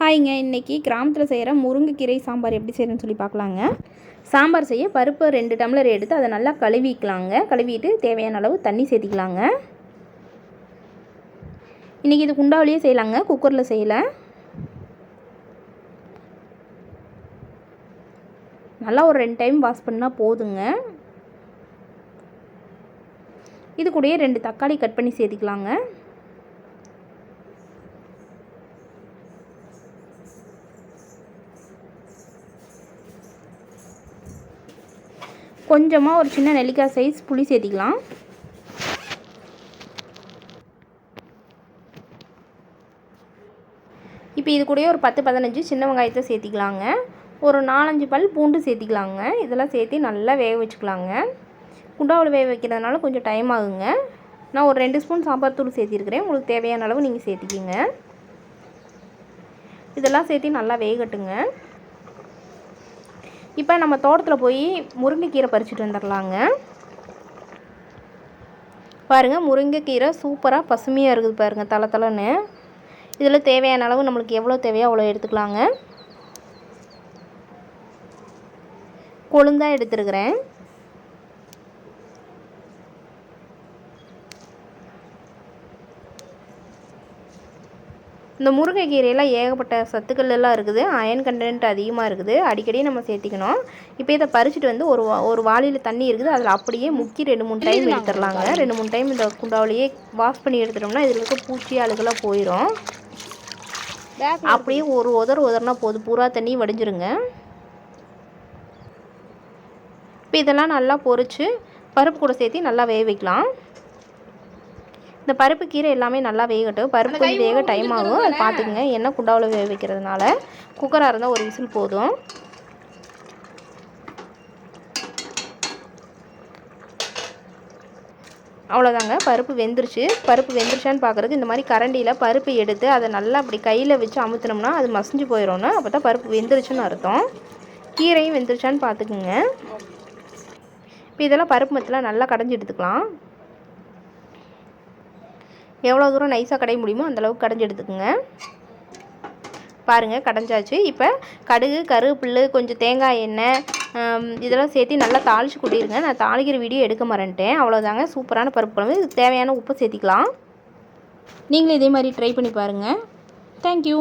ஹாய்ங்க இன்றைக்கி கிராமத்தில் செய்கிற முருங்கைக்கீரை சாம்பார் எப்படி செய்யணும்னு சொல்லி பார்க்கலாங்க சாம்பார் செய்ய பருப்பு ரெண்டு டம்ளர் எடுத்து அதை நல்லா கழுவிக்கலாங்க. கழுவிட்டு தேவையான அளவு தண்ணி சேர்த்திக்கலாங்க. இன்றைக்கி இது குண்டாவிலேயே செய்யலாங்க. குக்கரில் செய்யலை. நல்லா ஒரு ரெண்டு டைம் வாஷ் பண்ணால் போதுங்க. இது கூடயே ரெண்டு தக்காளி கட் பண்ணி சேர்த்திக்கலாங்க. கொஞ்சமாக ஒரு சின்ன நெல்லிக்காய் சைஸ் புளி சேர்த்திக்கலாம். இப்போ இது கூடயே ஒரு பத்து பதினஞ்சு சின்ன வெங்காயத்தை சேர்த்திக்கலாங்க. ஒரு நாலஞ்சு பல் பூண்டு சேர்த்திக்கலாங்க. இதெல்லாம் சேர்த்து நல்லா வேக வச்சுக்கலாங்க. குண்டாவில் வேக வைக்கிறதுனால கொஞ்சம் டைம் ஆகுங்க. நான் ஒரு ரெண்டு ஸ்பூன் சாம்பார் தூள் சேர்த்திருக்கிறேன். உங்களுக்கு தேவையான அளவு நீங்கள் சேர்த்திக்கிங்க. இதெல்லாம் சேர்த்து நல்லா வேகட்டுங்க. இப்போ நம்ம தோட்டத்தில் போய் முருங்கைக்கீரை பறிச்சுட்டு வந்துடலாங்க பாருங்கள் முருங்கைக்கீரை சூப்பராக பசுமையாக இருக்குது பாருங்கள் தலை தலைன்னு இதில் தேவையான அளவு நம்மளுக்கு எவ்வளோ தேவையோ அவ்வளோ எடுத்துக்கலாங்க. கொழுந்தாக எடுத்துருக்கிறேன். இந்த முருங்கைக்கீரையில் ஏகப்பட்ட சத்துக்கள் எல்லாம் இருக்குது. அயன் கண்டென்ட் அதிகமாக இருக்குது. அடிக்கடி நம்ம சேர்த்திக்கணும். இப்போ இதை பறிச்சுட்டு வந்து ஒரு ஒரு வாளியில் தண்ணி இருக்குது. அதில் அப்படியே முக்கி ரெண்டு மூணு டைம் எடுத்துடலாங்க. ரெண்டு மூணு டைம் இந்த குண்டாவிலேயே வாஷ் பண்ணி எடுத்துட்டோம்னா இதில் இருக்க பூச்சி அழுகெல்லாம் போயிடும் அப்படியே ஒரு உதர் உதர்னா போதும். பூரா தண்ணி வடிஞ்சிருங்க. இப்போ இதெல்லாம் நல்லா பொறிச்சு பருப்பு கூட சேர்த்து நல்லா வேக வைக்கலாம். இந்த பருப்பு கீரை எல்லாமே நல்லா வேகட்டும். பருப்பு கொஞ்சம் வேக டைம் ஆகும். அதை பார்த்துக்குங்க எண்ணெய் குண்டாவில் வேக வைக்கிறதுனால குக்கராக இருந்தால் ஒரு விசில் போதும். அவ்வளோதாங்க பருப்பு வெந்துருச்சு. பருப்பு வெந்துருச்சான்னு பார்க்குறது இந்த மாதிரி கரண்டியில் பருப்பு எடுத்து அதை நல்லா அப்படி கையில் வச்சு அமுத்தினோம்னா அது மசிஞ்சு போயிடும்னு அப்போ தான் பருப்பு வெந்துருச்சுன்னு அர்த்தம். கீரையும் வெந்துருச்சான்னு பார்த்துக்குங்க இப்போ இதெல்லாம் பருப்பு மத்தில் நல்லா கடைஞ்சி எடுத்துக்கலாம். எவ்வளோ தூரம் நைஸாக கடைய முடியுமோ அந்தளவுக்கு கடைஞ்சி எடுத்துக்கோங்க. பாருங்கள் கடைஞ்சாச்சு. இப்போ கடுகு கருவேப்பில்லு கொஞ்சம் தேங்காய் எண்ணெய் இதெல்லாம் சேர்த்து நல்லா தாளித்து கொட்டிடுங்க. நான் தாளிக்கிற வீடியோ எடுக்க மறந்துட்டேன் அவ்வளோதாங்க சூப்பரான பருப்பு குழம்பு. இதுக்கு தேவையான உப்பு சேர்த்திக்கலாம். நீங்களும் இதே மாதிரி ட்ரை பண்ணி பாருங்கள் தேங்க்யூ